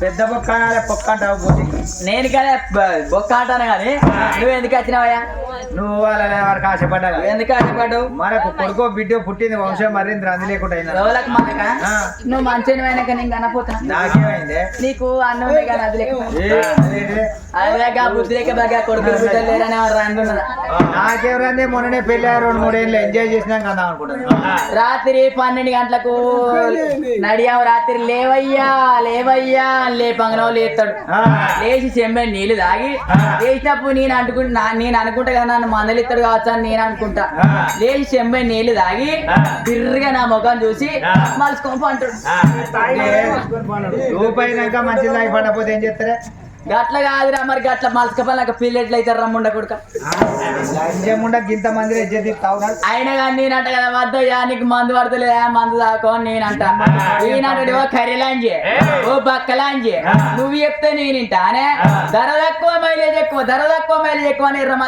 పెద్ద బొక్క పొక్క అంటావు నేను కదా బొక్క అంటాను కానీ నువ్వు ఎందుకు వచ్చినావయ్యా? నువ్వు వాళ్ళ వరకు ఆశపడ్డా ఎందుకు ఆశపడ్డావు మనకు కొడుకో బిడ్డ పుట్టింది వంశం మరింది అంది లేకుండా అయిందా ఎవరికి మనక ఆ. నువ్వు మంచిని అయినాక నేను కనపోతున్నా. నాకేమైంది? నీకు అన్నం కానీ అది లేక. ఏ, అదేంటి? అదేగా బుద్ధి లేక బాగా కొడుకులు బిడ్డలు లేరని ఎవరు అంటున్నదా నాకెవరండి మొన్ననే పెళ్ళి రెండు మూడేళ్ళు ఎంజాయ్ చేసినాం కదా అనుకుంటాను రాత్రి పన్నెండు గంటలకు నడియావు రాత్రి లేవయ్యా లేవయ్యా అని లేపంగనో లేస్తాడు ఆ. లేచి చెంబే నీళ్ళు తాగి. లేచినప్పుడు నేను అంటుకుంటా నేను అనుకుంటా కదా నన్ను మందలిస్తాడు కావచ్చు అని నేను అనుకుంటా. లేచి చెంబే నీళ్ళు తాగి. బిర్రగా నా ముఖం చూసి ఆ. మలుచుకోపు అంటాడు రూపాయినాక మంచిది తాగి పడకపోతే ఏం చేస్తారే గట్ల కాదురా మరి గట్ల మలుచుకపోయినాక పిల్లెట్లు అయితే రమ్ముండ కొడుక. లంచముండ గింత మంది అయినా కానీ నేనంట కదా వద్దయ్యా నీకు మందు పడతలేదా? మందు దాకో అని నేనంట. ఈయనంటాడు ఓ కర్రీలాంజే ఓ బక్కలాంజే. నువ్వు చెప్తే నేను వింటానే ధర తక్కువ మైలేజ్ ఎక్కువ ధర తక్కువ మైలేజ్ ఎక్కువ అని ఇరవై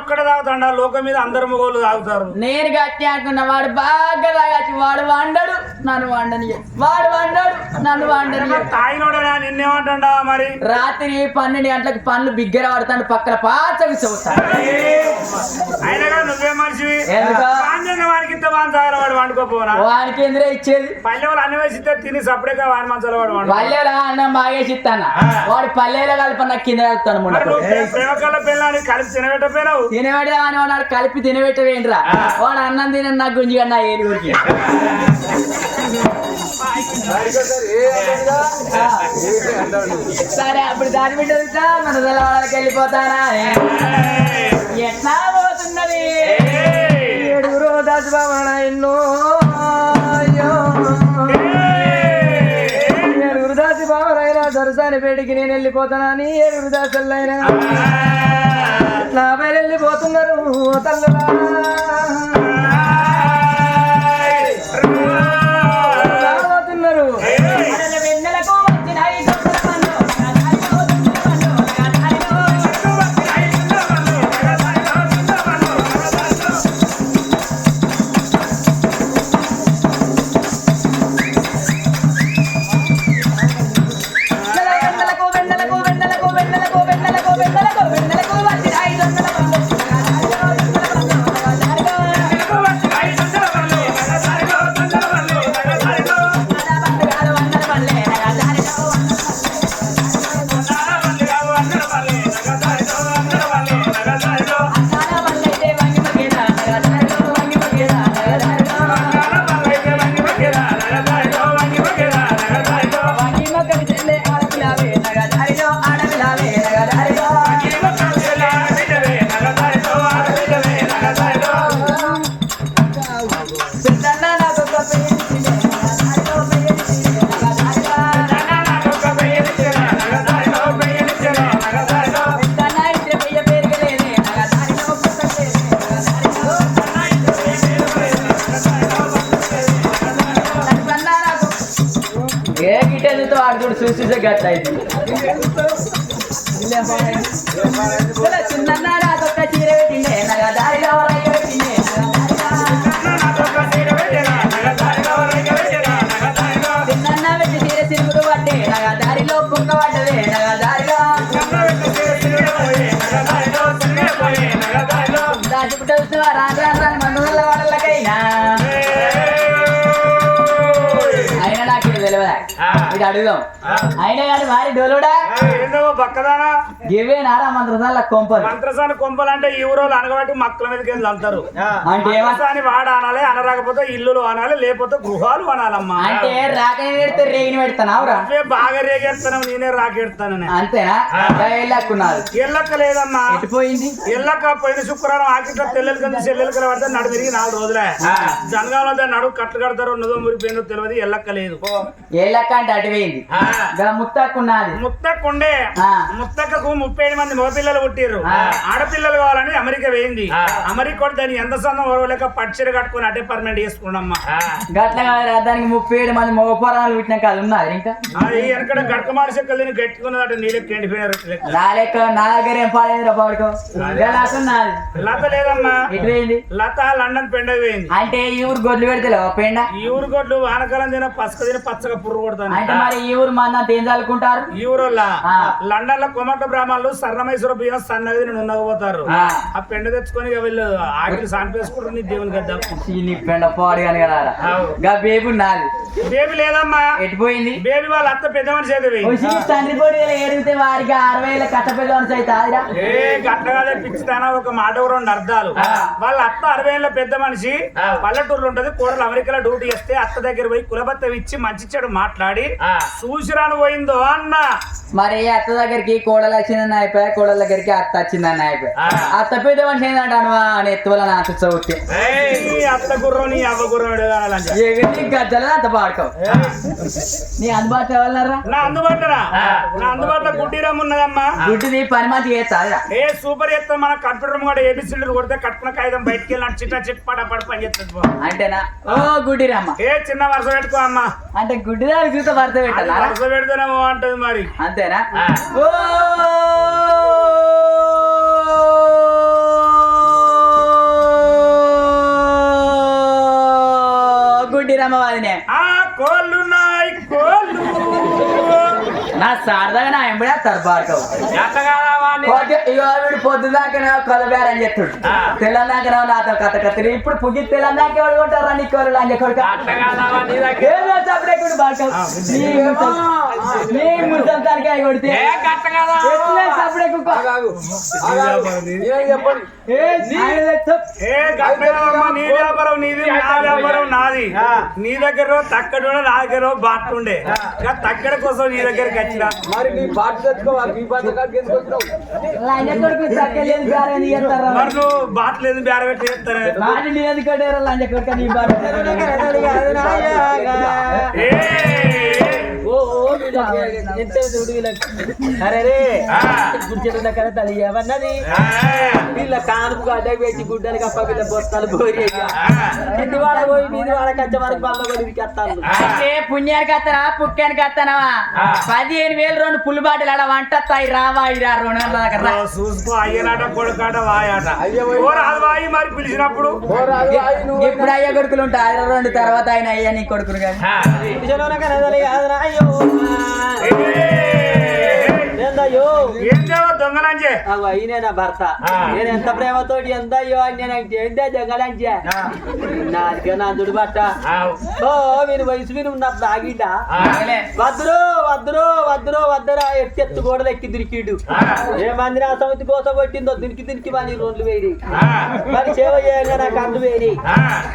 ఒక్కడే తాగుతాడు? లోకం మీద అందరు మొగోళ్ళు తాగుతారు. నేను గట్టి అనుకున్నా వాడు బాగా తాగచ్చు వాడు వండడు నన్ను వండని వాడు వండడు నన్ను వండని తాగినోడేనా నిన్నేమంటాడా మరి? రాత్రి పన్నెండు గంటలకు పనులు బిగ్గర పడతాడు పక్కన నువ్వే మనిషివి? ఎందుకు? ఇంత మంచాల వాడు వండుకోపోనా వానికి ఎందులో ఇచ్చేది? పల్లె వాళ్ళు అన్ని వేసిస్తే తిని సపరేట్గా వాడి మంచాల వాడు పల్లెలో అన్నం బాగేసి ఇస్తాను వాడు పల్లెలో కలిపి నాకు కింద వెళ్తాను ప్రేమకల్ల పిల్లని తినబెట్టపోయినావు తినబెడదా అని వాడు కలిపి తినబెట్టవేంట్రా? వాడు అన్నం తిన నాకు గుంజిగా నా ఏలుగురికి సరే అప్పుడు దాని బిడ్డ వస్తా మన వాళ్ళకి వెళ్ళిపోతానా? ఎట్లా పోతున్నది? ఏడుగురు దశభవన ఎన్నో అయ్యో. ఏడుగురు దాసి బావరైనా దొరసాని పేటికి నేను వెళ్ళిపోతానని ఏడుగురు దాసులైనా? నా పేరు వెళ్ళిపోతున్నారు తల్లులా. గిట్టెలతో ఆడుతుడు చూసి చూసి గట్ల అయింది చిన్న ఇది ఇది అడుగుదాం. అయినా కానీ వారి డోలుడా? ఏందో బక్కదానా గివే నారా మంత్రసాల కొంపలు. మంత్రసాని కొంపలంటే ఈ ఊరోళ్ళు అనగబట్టి మక్కల మీదకి వెళ్ళి అంటారు అంటే మంత్రసాని వాడ అనాలి అనరాకపోతే ఇల్లులు అనాలి లేకపోతే గృహాలు అనాలమ్మా. అంటే రాకని పెడితే రేగిని పెడతానావురా? బాగా రేగెడతాను నేనే రాకెడతానని అంతేనా? వెళ్ళకున్నారు ఎల్లక్క లేదమ్మా ఎట్టిపోయింది ఎల్లక్క పోయిన శుక్రవారం ఆకిట్ల తెల్లెలు కింద చెల్లెలు పడితే నడు తిరిగి నాలుగు రోజులే. జనగాలంలో నడువు కట్లు కడతారో ఉన్నదో మురిపోయిందో తెలియదు ఎల్లక్క లేదు ఏ లెక్క అంటే అటు పోయింది ఆ. గా ముత్తక్కున్నది ముత్తక్కుండే. ముత్తక్కకు ముప్పై ఏడు మంది మగపిల్లలు పుట్టిర్రు. ఆడపిల్లలు అమెరికా వేయింది ఆ. అమెరికా కూడా దాని ఎంత సందం ఓరవలేక పట్టుచీర కట్టుకుని అటే పర్మనెంట్ చేసుకున్నామ్మా. గట్ల కాదురా, దానికి ముప్పై ఏడు మంది మగ పోరాలు పుట్టినాక అది ఉన్నది ఇంకా అది వెనకడ గడకమాడి చెక్కలు తిని గట్టుకున్నదట నీళ్ళకి ఎండిపోయినారు. నా లెక్క నా దగ్గర ఏం నాకున్నది లత లేదమ్మా. పోయింది లత లండన్ పెండకు పోయింది. అంటే ఈ ఊరు గొడ్లు పెడతలే పెండ? ఈ ఊరు కొట్లు వానకాలం తిన పచ్చక తిన పచ్చగా పుర్రు కొడతాను అంటే మరి ఈ ఊరు మన ఏం చల్లుకుంటారు ఈ ఆ. లండన్లో కొమట బ్రాహ్మణులు సర్ణమైశ్వర బియ్యం సన్నది నేను ఉండకపోతారు ఆ. పెండ తెచ్చుకొని వీళ్ళు ఆకలి సానిపేసుకుంటారు నీ దేవుని ఈ నీ పెండ పాడు కానీ కదా. గా బేబు నాది బేబీ లేదమ్మా ఎటు పోయింది బేబీ వాళ్ళ అత్త పెద్ద మనిషి అయితే తండ్రి పొడి ఎడిగితే వారికి అరవై వేల కట్ట పెద్ద మనిషి అయితే ఏ గట్టగాదే పిచ్చితానా ఒక మాట రెండు అర్థాలు. వాళ్ళ అత్త అరవై ఏళ్ళ పెద్ద మనిషి. పల్లెటూరులో ఉంటది కోడలు అమెరికాలో డ్యూటీ చేస్తే అత్త దగ్గర పోయి కులబత్తం ఇచ్చి మంచి చెడు మాట్లాడి. చూసిరాను పోయిందో అన్న మరి అత్త దగ్గరికి కోడలు వచ్చిందని అయిపోయా కోడల దగ్గరికి అత్త వచ్చిందని అయిపోయా. అత్త పెద్ద మనిషి ఏంటంటే అనువా అని ఎత్తువల. నీ అత్త గుర్రం నీ అవ్వ గుర్రం ఎడగాలని చెప్పి. ఎగిరి గజ్జల అంత పాడుకో నీ అందుబాటులో ఎవరన్నారా నా అందుబాటులో. నా అందుబాటులో గుడ్డిరం ఉన్నదమ్మా. గుడ్డిది పని మంచి చేస్తా ఏ సూపర్ చేస్తాం మన కంప్యూటర్ కూడా ఏబిసిడీలు కొడితే కట్టుకున్న కాగితం బయటికి వెళ్ళి చిట్ట చిట్ పడ పడ పని చేస్తుంది. అంటేనా? ఓ గుడ్డిరమ్మ ఏ చిన్న వరుస పెట్టుకో అమ్మా. అంటే గుడ్డిదారి చూస్తే అది పెట్టాలా? వరుస పెడితేనేమో అంటది మరి. అంతేనా. ఓ! గుడ్డిరమ్మ వాదినే ఆ కోళ్ళు నాయి కోళ్ళు. నా సారదాగా నా ఎంబడే వాడిని? ఇగో వీడు పొద్దుదాకా కొలబేరని చెప్తుడు. తెల్లందాక నాతో కథ కత్తిరి. ఇప్పుడు పుగి తెల్లందాక ఎవడు కొట్టారా నీ కోరలు అని కొడుక? బాడుకోవు నీ కొడితే కుక్క? వ్యాపారం నీది నా వ్యాపారం నాది. నీ దగ్గర తక్కడు నా దగ్గర బాట్టుండే ఇక తక్కడ కోసం నీ దగ్గరికి వచ్చిన. మరి నీ బాట బాట మరి నువ్వు బాట్లేదు బేర పెట్టి కొడుక నీ బాట? ఏ, అరే కదా తల్లి ఏమన్నది? ఆ, వీళ్ళ కానుపు గడ్డ పెట్టి గుడ్డలు కప్ప వీళ్ళ బొత్తాలు పోయి ఆ. ఇంటి వాడ పోయి నీది వాడ కచ్చ వరకు అంటే పుణ్యానికి వస్తానా పుక్కానికి వస్తానవా. పదిహేను వేలు రెండు పుల్లు బాటలు ఆడ వంట వస్తాయి రావా ఇరా రెండు చూసుకో అయ్యనాట కొడుకాట వాయాట. ఓ రాదు వాయి మరి పిలిచినప్పుడు. ఎప్పుడు అయ్యా కొడుకులు ఉంటాయి రెండు తర్వాత ఆయన అయ్యా నీ కొడుకులు కానీ. అయ్యో. ఏ, ఏందయ్యో? ఏం దేవో దొంగలంజే అయినే నా భర్త. నేను ఎంత ప్రేమతోటి ఎంత అయ్యో అని నేను ఏందే జగలంచే నాదిగా నా దుడి బట్ట. ఓ మీరు వయసు మీరు ఉన్నప్పుడు ఆగిట. వద్దురో వద్దురో వద్దురో వద్దురా ఎత్తి ఎత్తు గోడలు ఎక్కి దిరికిడు. ఏ మంది నా సమితి కోసం కొట్టిందో దినికి దినికి మరి రెండు వేడి. మరి సేవ చేయంగా నాకు అందు వేడి.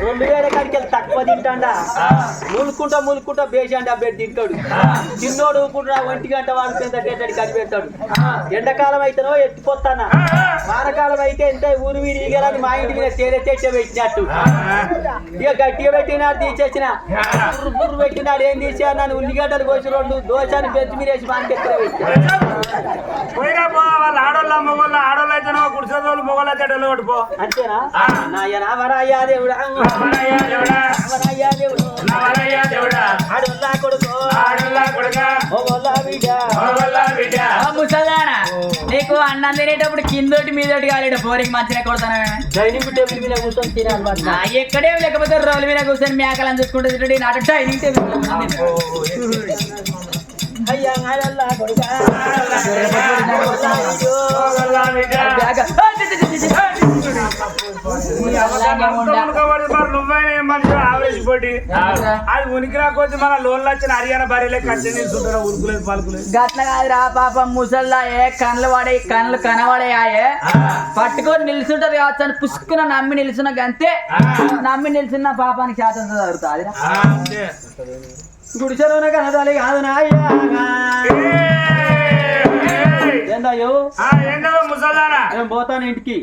రెండు వేల కాడికి వెళ్ళి తక్కువ తింటాడా. ములుకుంటా ములుకుంటా బేసండి ఆ బెడ్ తింటాడు. చిన్నోడు ఊపుకుంటా ఒంటి గంట వాడు పెద్ద డేటడి కడి పెడతాడు ఎండాకాలం అయితేనో ఎత్తిపోతానా? వానకాలం అయితే ఎంత ఊరు వీడి ఈగలని మా ఇంటి మీద తెచ్చే పెట్టినట్టు. ఇక గట్టిగా పెట్టినాడు తీసేసిన. బుర్రు పెట్టినాడు ఏం తీసా నన్ను ఉల్లిగడ్డలు కోసి రెండు దోశని పెంచి మీరేసి మానికెత్తర పోయినా పో వాళ్ళ ఆడోళ్ళ మొగోళ్ళ ఆడోళ్ళు అయితేనో గుడిసెదోళ్ళు మొగోళ్ళు అయితే డొల్లు కొట్టుకో అంతేనా నాయనా వరాయ్యా దేవుడా. కొడుకు. ఆడోళ్ళ కొడుకా, ఓగోల్లా బిడ్డ. మొగోళ్ళ బిడ్డ. ముసల్దానా నీకు అన్నం తినేటప్పుడు కిందోటి మీదోటి కాలేడు పోరికి మంచిగా కొడతానే? డైనింగ్ టేబుల్ మీద కూర్చొని తినాలి ఎక్కడే లేకపోతే రోడ్ల మీద కూర్చొని మేకలను చూసుకుంటే నాటు డైనింగ్ టేబుల్ అయ్యా ఆడల్లా అది ఉనికి రాకపోతే మన లోన్లు వచ్చిన హర్యానా భార్యలే కట్టి నిల్చుంటారు ఉరుకులేదు పలుకులేదు గట్ల కాదురా పాపం ముసల్లా ఏ కళ్ళు పడే కళ్ళు కనబడే పట్టుకొని నిల్చుంటది కావచ్చు అని పుసుకున నమ్మి నిల్చున్న గంతే నమ్మి నిల్చున్న పాపానికి శాతం జరుగుతుంది గుడిసెలోన కనదాలి కాదు నేను పోతాను ఇంటికి?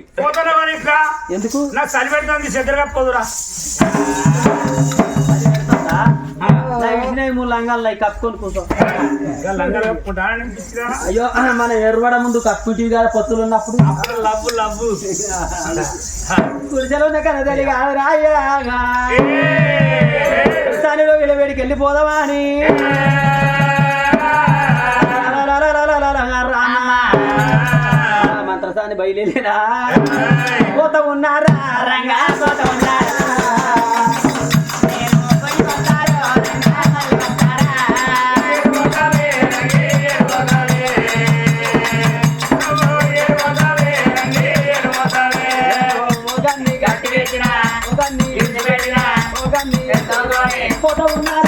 ఎందుకు? నాకు చలి పెడుతుంది చెద్దరు కప్పదురా నా విషయం ఉన్నాయి మూడు లంగాలు అవి కప్పుకొని కూర్చో? అయ్యో మన ఎర్రబడ ముందు కప్పుకుంటివి కదా పొత్తులు ఉన్నప్పుడు. Love love. కుడిసెలో ఉన్న కాదు రాయగా సానిలో విలవేడికి వెళ్ళిపోదామా అని మంత్రసాని బయలుదేరా పోత ఉన్నారా రంగా పోత ఉన్నారా మొగన్ని cada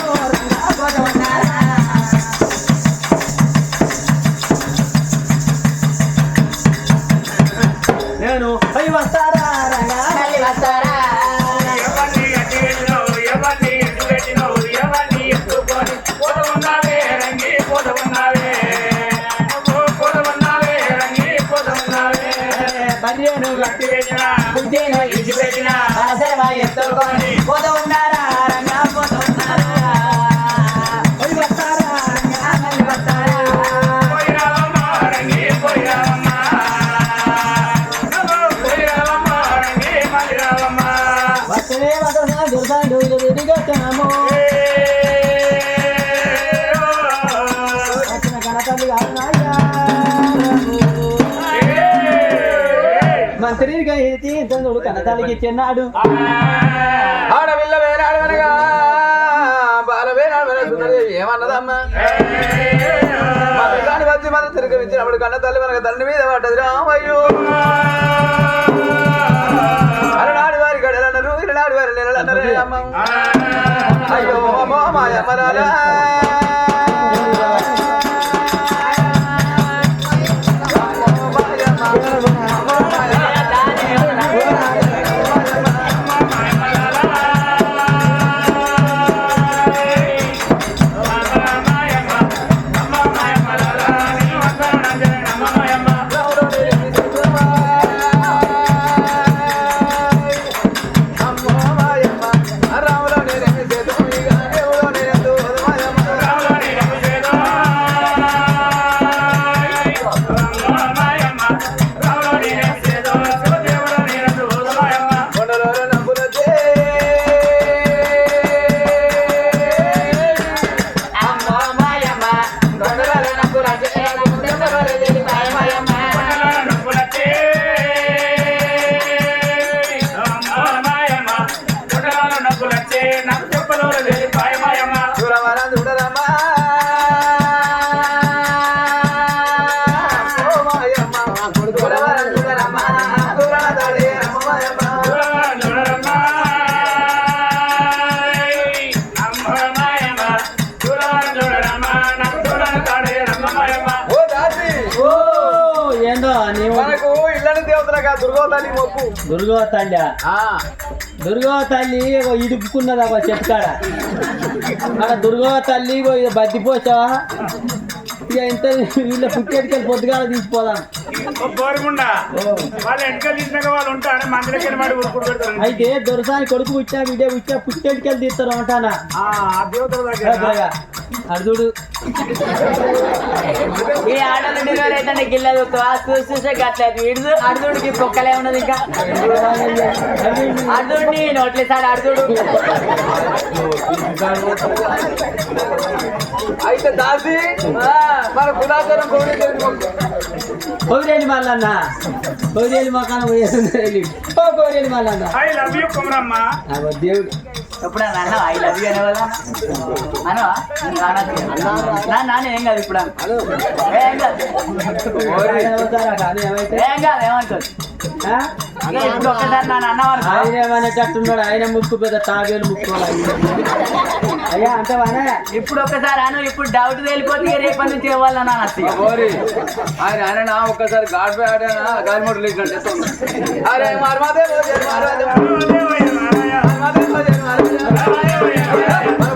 ఇంతనుడు కనతాలికి చిన్నాడు ఆడపిల్ల వేరాడవనగా బాల వేరాడవన సుందరి ఏమన్నదమ్మా కాని వచ్చి మనం తిరిగిచ్చినప్పుడు కన్న తల్లి మనకు తండ్రి మీద పడ్డది రామయ్యో అలనాడు వారి గడలన్నారు ఇలనాడు వారి నెలలన్నారు అమ్మ అయ్యో అమ్మో మాయమ్మరాలా అమ్మో కొండలో దుర్గో తల్లి మొక్కు దుర్గా తల్లి దుర్గా ఇడుపుకున్నది ఒక చెట్టు కాడ. మన దుర్గా తల్లి ఓ ఇది బద్దిపోసావా ఇక ఇంత వీళ్ళ పుట్టేటికెళ్ళి పొద్దుగాల తీసిపోదాం కోరుకుండా వాళ్ళు ఊరుకుడు పెడతారు అయితే దొరసాని కొడుకు పుట్టా బిడ్డ పుట్టా పుట్టేటికెళ్ళి తీస్తారు అంటానా? అర్జుడు ఈ ఆటలు డెలివరీ అయితే గిల్ల చూస్తావా చూసి చూసే గట్లేదు ఇడుదు అర్జుడికి కుక్కలే ఉన్నది ఇంకా. అర్జుడిని నోట్లే సార్ అర్జుడు అయితే దాసి మన కులాచారం కోరేలి మల్లన్న. కోరేలి మకాన పోయేది ఓ కోరేలి Mallanna. I love you Kumaramma. అగో దేవుడు. ఎప్పుడన్నా అన్న? ఐ లవ్ యూ అనేవాళ్ళ అనవా నా నాన్న ఏం కాదు ఇప్పుడు ఏం కాదు. ఏం కాదు ఏమంటుంది ఇప్పుడు ఒక్కసారి నన్ను అన్నవారు ఆయన ఏమనేటట్టున్నాడు? ఆయన ముక్కు పెద్ద తాగేలు ముక్కు అయ్యా అంటే వానే ఇప్పుడు ఒక్కసారి అను ఇప్పుడు డౌట్ తేలిపోతే రేపటి నుంచి ఇవ్వాలన్నా ఓరి. ఆయన ఆయన నా ఒక్కసారి గాడ్ ఆడానా గాలి మోటార్ లేకంటే అరే మర్మాదే మర్మాదే Yeah.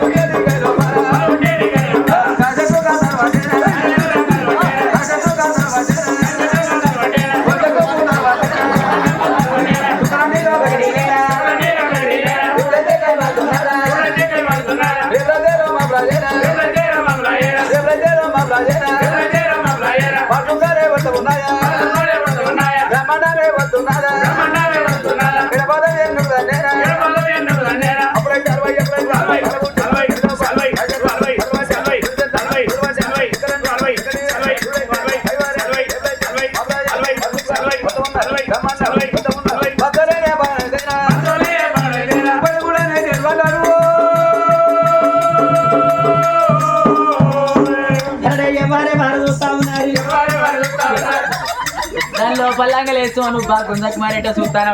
పల్లంగా లేస్తూ నువ్వు బాగా గుంజకు మారేట చూస్తాను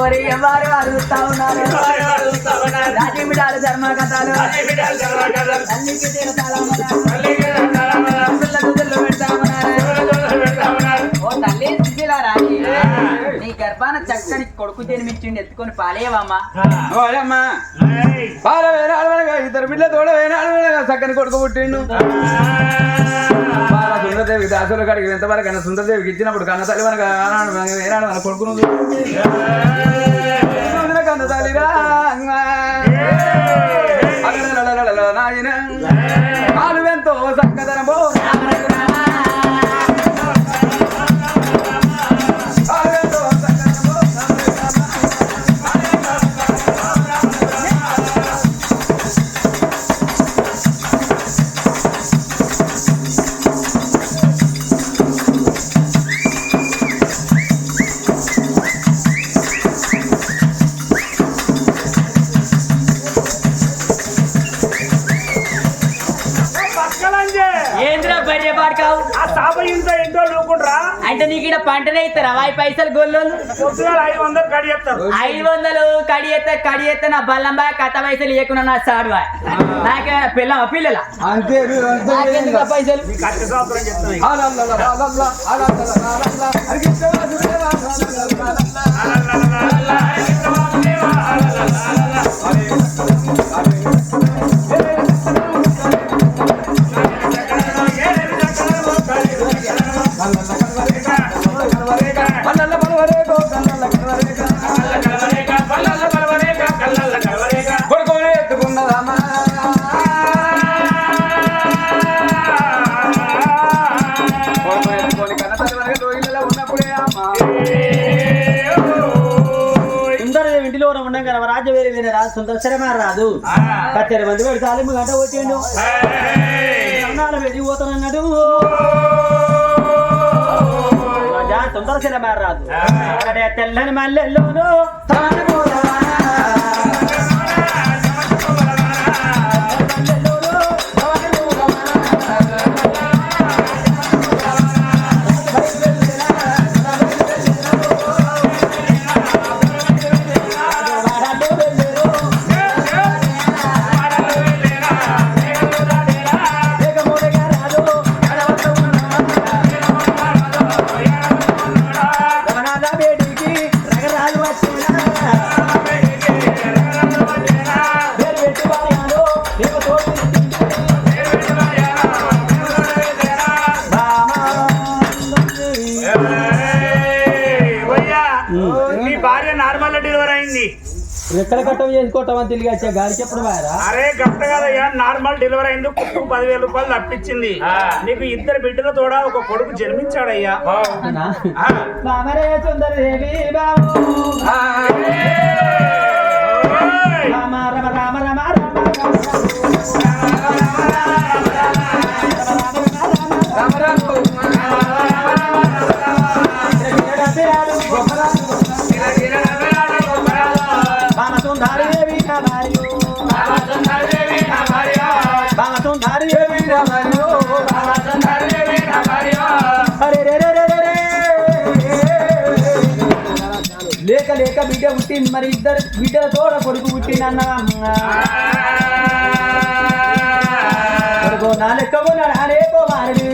ఓరి ఎవరు చూస్తా ఉన్నారు. రాజీ ధర్మ కథలు తల్లికి ఓ తల్లి రాజీ. నీ గర్భాన చక్కని కొడుకు జన్మించిండి. ఎత్తుకొని పాలేవమ్మా. పాల వేనాడు ఇద్దరు బిడ్డ తోడ వేనాడు చక్కని కొడుకు పుట్టిండు. పాల సుందరదేవికి దాసుల కాడికి ఎంతవరకు అయినా సుందరదేవికి ఇచ్చినప్పుడు కన్న తల్లి మనకు ఆనాడు మనకు మన కొడుకును కన్న తల్లి రాయన నాయన కాలువెంతో చక్కదనమో అంటే నీకు ఇక్కడ పంటనే ఇస్తారా వాయి పైసలు గొల్లోలు పొద్దుగా ఐదు వందలు కడి చేస్తారు ఐదు వందలు కడి ఎత్త కడి ఎత్త నా బల్లం బాయ్ కథ పైసలు ఇవ్వకుండా నా సాడు బాయ్ నాకేమైనా పిల్ల పిల్లల అంతే పైసలు నీకు వేరే రాదు కత్తెర మంది పెడితే తాలింపు గంట కొట్టిండు అన్నాలు వెళ్ళి పోతానన్నాడు. రాజా సుందరశరమ రాదు అక్కడ తెల్లని మల్లెల్లోను పోయ్యా కట్టం చేసుకోవటం అని తెలియ వచ్చా గాలి చెప్పడం వారా? అరే గట్ట కదయ్యా. నార్మల్ డెలివరీ అయింది. కుటుంబం పదివేల రూపాయలు తప్పించింది. నీకు ఇద్దరు బిడ్డల తోడ ఒక కొడుకు జన్మించాడయ్యా. ఆ. బామరే సుందరదేవి బాబు. ఓయ్. రామ రమ రామ రమ రామ. లేక లేక బిడ్డ పుట్టి మరి ఇద్దరు బిడ్డల తోడ కొడుకు పుట్టిందన్న కొడుకు నా లెక్క ఉన్నాడు అరే కుమారుడు